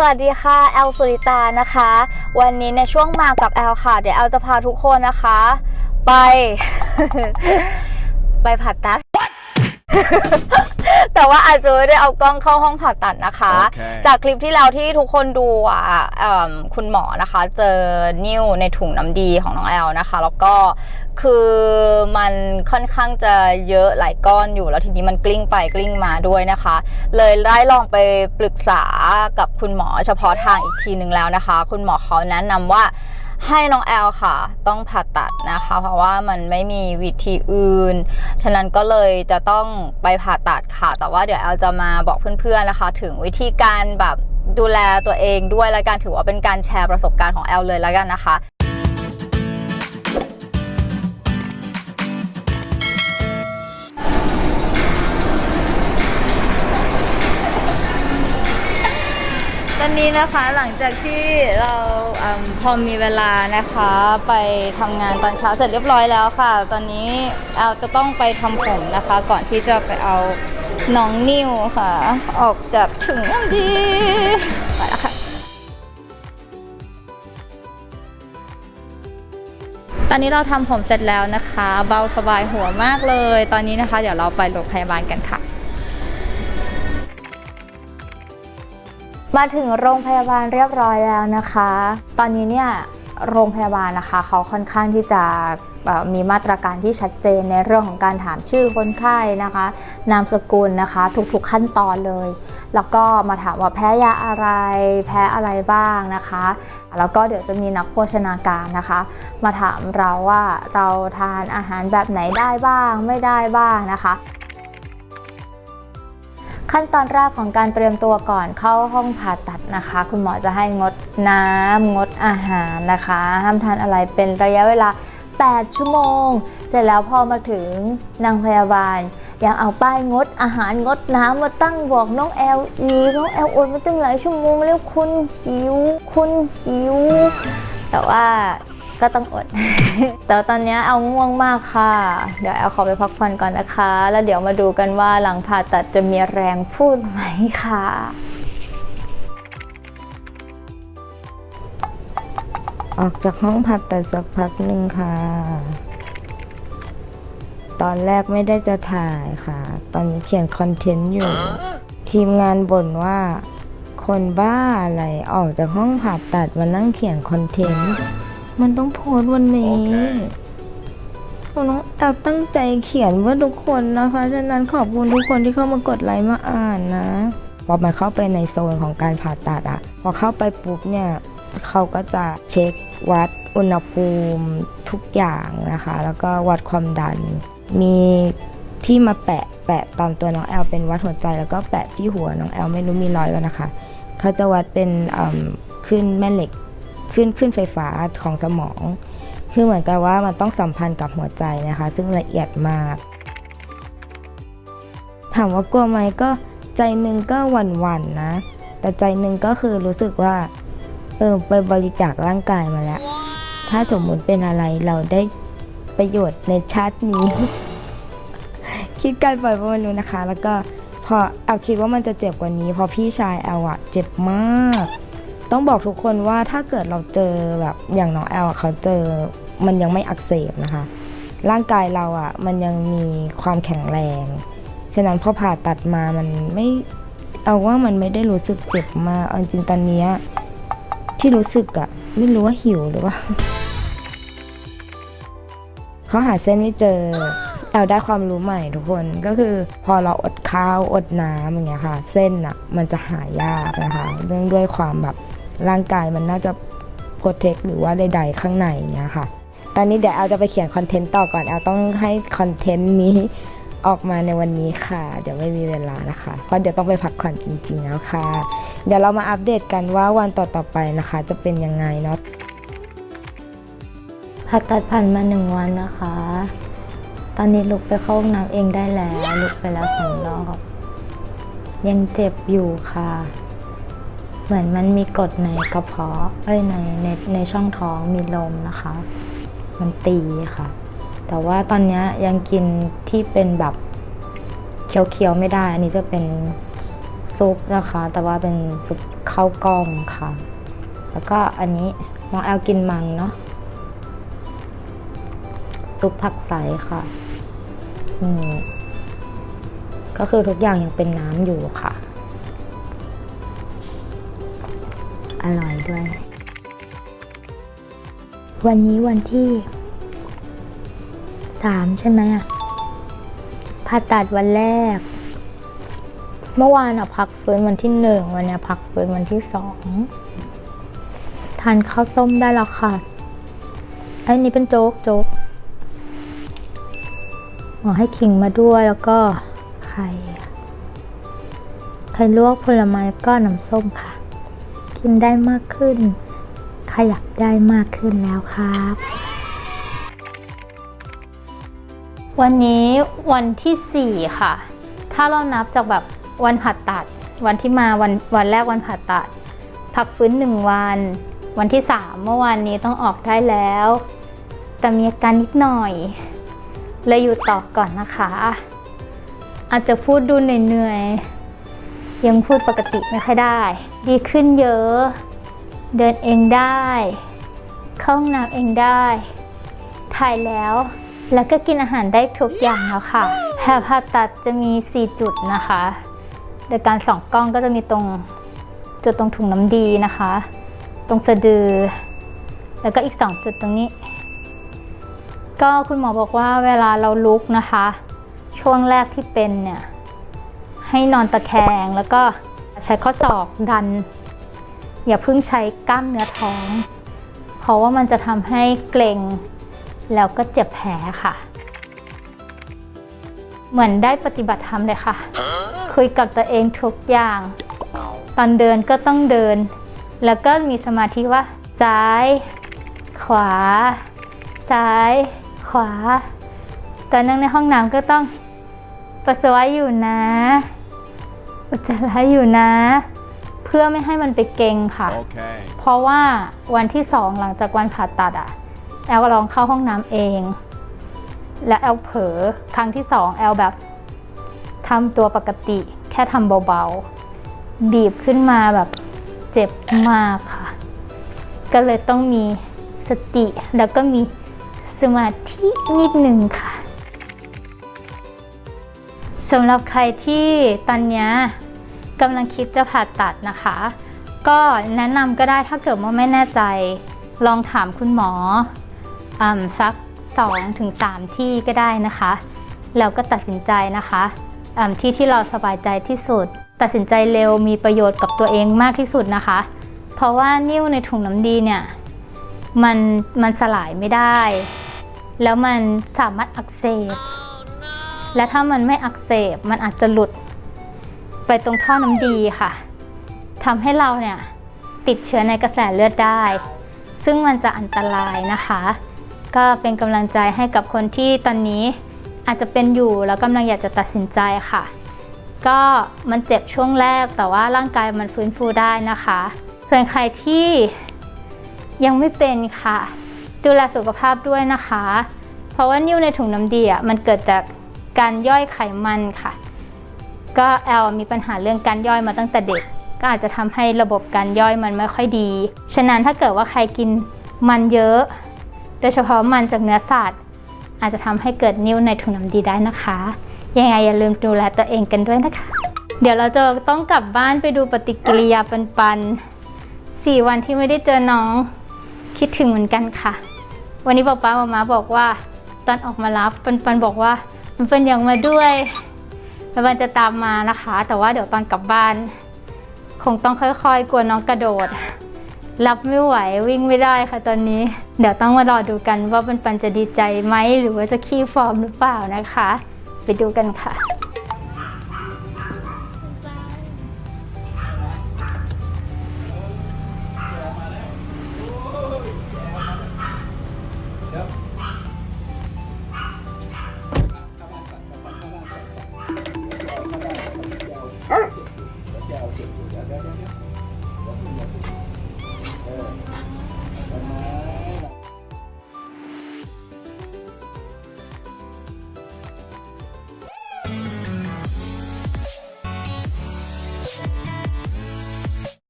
สวัสดีค่ะ แอลสุริตานะคะ วันนี้ในช่วงมากับแอลค่ะ เดี๋ยวแอลจะพาทุกคนนะคะ ไป ไปผัดตัด แต่ว่าอาจจะไม่ได้เอากล้องเข้าห้องผ่าตัดนะคะโอเคจากคลิปที่แล้วที่ทุกคนดูอะเอิ่มคุณหมอนะคะ เจอนิ้วในถุงน้ำดีของน้องแอลนะคะ แล้วก็คือมันค่อนข้างจะเยอะหลายก้อนอยู่แล้วทีนี้มันกลิ้งไปกลิ้งมาด้วยนะคะ เลยได้ลองไปปรึกษากับคุณหมอเฉพาะทางอีกทีหนึ่งแล้วนะคะ คุณหมอเขาแนะนำว่า ให้น้องแอลค่ะ ต้องผ่าตัดนะคะ เพราะว่ามันไม่มีวิธีอื่น ฉะนั้นก็เลยจะต้องไปผ่าตัดค่ะ แต่ว่าเดี๋ยวแอลจะมาบอกเพื่อนๆนะคะ ถึงวิธีการแบบดูแลตัวเองด้วยและการถือว่าเป็นการแชร์ประสบการณ์ของแอลเลยแล้วกันนะคะ ตอนนี้นะคะหลังจากที่เราอพอมีเวลานะคะไปทำงานตอนเช้าเสร็จเรียบร้อยแล้วค่ะ ตอนนี้แอลจะต้องไปทำผมนะคะ ก่อนที่จะไปเอาน้องนิวค่ะ ออกจากถึงน้ำดีไปแล้วค่ะตอนนี้เราทำผมเสร็จแล้วนะคะ เบาสบายหัวมากเลย ตอนนี้นะคะ เดี๋ยวเราไปโรงพยาบาลกันค่ะ มาถึงโรงพยาบาลเรียบร้อยแล้วนะคะ ตอนนี้เนี่ยโรงพยาบาลนะคะ เขาค่อนข้างที่จะมีมาตรการที่ชัดเจนในเรื่องของการถามชื่อคนไข้นะคะ นามสกุลนะคะ ทุกๆขั้นตอนเลย แล้วก็มาถามว่าแพ้ยาอะไร แพ้อะไรบ้างนะคะ แล้วก็เดี๋ยวจะมีนักโภชนาการนะคะ มาถามเราว่าเราทานอาหารแบบไหนได้บ้างไม่ได้บ้างนะคะ ขั้นตอนแรกของการเตรียมตัวก่อนเข้าห้องผ่าตัดนะคะ คุณหมอจะให้งดน้ำงดอาหารนะคะ ห้ามทานอะไรเป็นระยะเวลา 8 ชั่วโมง เสร็จแล้วพอมาถึงนางพยาบาล ยังเอาป้ายงดอาหารงดน้ำมาตั้งบอกน้องแอลอีน้องแอลอดมาตั้งหลายชั่วโมงแล้วคุณหิว คุณหิว แต่ว่า ก็ต้องอด แต่ตอนนี้เอาง่วงมากค่ะ เดี๋ยวแอลขอไปพักผ่อนก่อนนะคะ แล้วเดี๋ยวมาดูกันว่าหลังผ่าตัดจะมีแรงพูดไหมค่ะออกจากห้องผ่าตัดสักพักหนึ่งค่ะ ตอนแรกไม่ได้จะถ่ายค่ะ ตอนนี้เขียนคอนเทนต์อยู่ ทีมงานบ่นว่า คนบ้าอะไรออกจากห้องผ่าตัดมานั่งเขียนคอนเทนต์ มันต้องโพสต์วันนี้น้องแอบตั้งใจเขียนเพื่อทุกคนนะคะ ฉะนั้นขอบคุณทุกคนที่เข้ามากดไลค์มาอ่านนะ พอมันเข้าไปในโซนของการผ่าตัดอะพอเข้าไปปุ๊บเนี่ยเขาก็จะเช็ควัดอุณหภูมิทุกอย่างนะคะ แล้วก็วัดความดัน มีที่มาแปะแปะตามตัวน้องแอลเป็นวัดหัวใจ แล้วก็แปะที่หัวน้องแอลไม่รู้มีรอยแล้วนะคะ เขาจะวัดเป็นอืมขึ้นแม่เหล็ก ขึ้นขึ้นไฟฟ้าของสมอง คือเหมือนกับว่ามันต้องสัมพันธ์กับหัวใจนะคะ ซึ่งละเอียดมาก ถามว่ากลัวไหมก็ใจหนึ่งก็หวั่นๆนนะ แต่ใจหนึ่งก็คือรู้สึกว่าเออไปบริจาคร่างกายมาแล้ว ถ้าสมมุติเป็นอะไรเราได้ประโยชน์ในชาตินี้ คิดกันไปว่าไม่รู้นะคะ แล้วก็พอเอาคิดว่ามันจะเจ็บกว่านี้ เพราะพี่ชายแอลอะเจ็บมาก ต้องบอกทุกคนว่าถ้าเกิดเราเจอแบบอย่างน้องแอลเขาเจอมันยังไม่อักเสบนะคะ ร่างกายเราอะมันยังมีความแข็งแรง ฉะนั้นพอผ่าตัดมามันไม่เอาว่ามันไม่ได้รู้สึกเจ็บมากเอาจริงตอนเนี้ยที่รู้สึกอะไม่รู้ว่าหิวหรือว่าเขาหาเส้นไม่เจอเราได้ความรู้ใหม่ทุกคนก็คือพอเราอดข้าวอดน้ำอย่างเงี้ยค่ะ เส้นอะมันจะหายากนะคะ เรื่องด้วยความแบบ ร่างกายมันน่าจะโปรเทคหรือว่าใดๆข้างในเนี้ยค่ะ ตอนนี้เดี๋ยวแอลจะไปเขียนคอนเทนต์ต่อก่อนแอลต้องให้คอนเทนต์นี้ออกมาในวันนี้ค่ะ เดี๋ยวไม่มีเวลานะคะ เพราะเดี๋ยวต้องไปพักผ่อนจริง ๆ แล้วค่ะ เดี๋ยวเรามาอัปเดตกันว่าวันต่อๆไปนะคะ จะเป็นยังไงเนาะผ่าตัดผ่านมาหนึ่งวันนะคะ ตอนนี้ลุกไปเข้าห้องน้ำเองได้แล้ว ลุกไปแล้วสองรอบยังเจ็บอยู่ค่ะ เหมือนมันมีกดในกระเพาะเอ้ยในในในช่องท้องมีลมนะคะ มันตีค่ะ แต่ว่าตอนนี้ยังกินที่เป็นแบบเคี้ยวๆไม่ได้ อันนี้จะเป็นซุปนะคะ แต่ว่าเป็นซุปข้าวกล้องค่ะ แล้วก็อันนี้น้องแอลกินมังเนาะซุปผักใสค่ะอืมก็คือทุกอย่างยังเป็นน้ำอยู่ค่ะ อร่อยด้วย วันนี้วันที่สามใช่ไหมอะผ่าตัดวันแรก เมื่อวานอะพักฟื้นวันที่หนึ่งวันนี้พักฟื้นวันที่สองทานข้าวต้มได้แล้วค่ะไอ้นี่เป็นโจ๊กโจ๊กหมอให้ขิงมาด้วยแล้วก็ไข่ไข่ลวกผลไม้ก็น้ำส้มค่ะ กินได้มากขึ้น ขยับได้มากขึ้นแล้วครับ วันนี้วันที่ 4 ค่ะ ถ้าเรานับจากแบบวันผ่าตัด วันที่มาวันวันแรกวันผ่าตัด พักฟื้น1วัน วันที่ 3 เมื่อวานนี้ต้องออกได้แล้ว แต่มีอาการนิดหน่อยเลยอยู่ต่อก่อนนะคะ อาจจะพูดดูเหนื่อยๆ ยังพูดปกติไม่ค่อยได้ ดีขึ้นเยอะ เดินเองได้ เข้าห้องน้ำเองได้ ถ่ายแล้ว แล้วก็กินอาหารได้ทุกอย่างแล้วค่ะแผลผ่าตัดจะมี 4 จุดนะคะ โดยการส่องกล้องก็จะมีตรงจุดตรงถุงน้ำดีนะคะ ตรงสะดือ แล้วก็อีก 2 จุดตรงนี้ ก็คุณหมอบอกว่าเวลาเราลุกนะคะ ช่วงแรกที่เป็นเนี่ย ให้นอนตะแคงแล้วก็ใช้ข้อศอกดัน อย่าเพิ่งใช้กล้ามเนื้อท้อง เพราะว่ามันจะทำให้เกร็ง แล้วก็เจ็บแผลค่ะ เหมือนได้ปฏิบัติธรรมเลยค่ะ คุยกับตัวเองทุกอย่าง ตอนเดินก็ต้องเดิน แล้วก็มีสมาธิว่า ซ้าย ขวา ซ้าย ขวา ตอนนั่งในห้องน้ำก็ต้องปัสสาวะอยู่นะ อุจจาระอยู่นะ เพื่อไม่ให้มันไปเกร็งค่ะ Okay. เพราะว่าวันที่สองหลังจากวันผ่าตัดอะแอลก็ลองเข้าห้องน้ำเอง และแอลเผลอครั้งที่สองแอลแบบทำตัวปกติ แค่ทำเบาๆ บีบขึ้นมาแบบเจ็บมากค่ะ ก็เลยต้องมีสติแล้วก็มีสมาธินิดหนึ่งค่ะ สำหรับใครที่ตอนนี้กำลังคิดจะผ่าตัดนะคะ ก็แนะนำก็ได้ถ้าเกิดว่าไม่แน่ใจ ลองถามคุณหมออำสัก 2-3 ที่ก็ได้นะคะ แล้วก็ตัดสินใจนะคะที่ที่เราสบายใจที่สุด ตัดสินใจเร็วมีประโยชน์กับตัวเองมากที่สุดนะคะ เพราะว่านิ่วในถุงน้ำดีเนี่ยมันมันสลายไม่ได้ แล้วมันสามารถอักเสบ และถ้ามันไม่อักเสบมันอาจจะหลุดไปตรงท่อน้ำดีค่ะทำให้เราเนี่ยติดเชื้อในกระแสเลือดได้ ซึ่งมันจะอันตรายนะคะ ก็เป็นกำลังใจให้กับคนที่ตอนนี้อาจจะเป็นอยู่แล้วกำลังอยากจะตัดสินใจค่ะ ก็มันเจ็บช่วงแรกแต่ว่าร่างกายมันฟื้นฟูได้นะคะ ส่วนใครที่ยังไม่เป็นค่ะ ดูแลสุขภาพด้วยนะคะ เพราะว่านิ่วในถุงน้ำดีอะมันเกิดจาก การย่อยไขมันค่ะ ก็แอลมีปัญหาเรื่องการย่อยมาตั้งแต่เด็ก ก็อาจจะทำให้ระบบการย่อยมันไม่ค่อยดี ฉะนั้นถ้าเกิดว่าใครกินมันเยอะ โดยเฉพาะมันจากเนื้อสัตว์อาจจะทำให้เกิดนิ่วในถุงน้ำดีได้นะคะ ยังไงอย่าลืมดูแลตัวเองกันด้วยนะคะ เดี๋ยวเราจะต้องกลับบ้านไปดูปฏิกิริยาปันปันสี่วันที่ไม่ได้เจอน้องคิดถึงเหมือนกันค่ะ วันนี้ป๊าป๊ามามาบอกว่า ตอนออกมารับปันปันบอกว่า มันเป็นอย่างมาด้วยแล้วมันจะตามมานะคะ แต่ว่าเดี๋ยวตอนกลับบ้าน คงต้องค่อยๆ กลัวน้องกระโดด รับไม่ไหววิ่งไม่ได้ค่ะตอนนี้ เดี๋ยวต้องมารอดูกันว่าปันปันจะดีใจไหมหรือว่าจะขี้ฟอร์มหรือเปล่านะคะ ไปดูกันค่ะ Arf.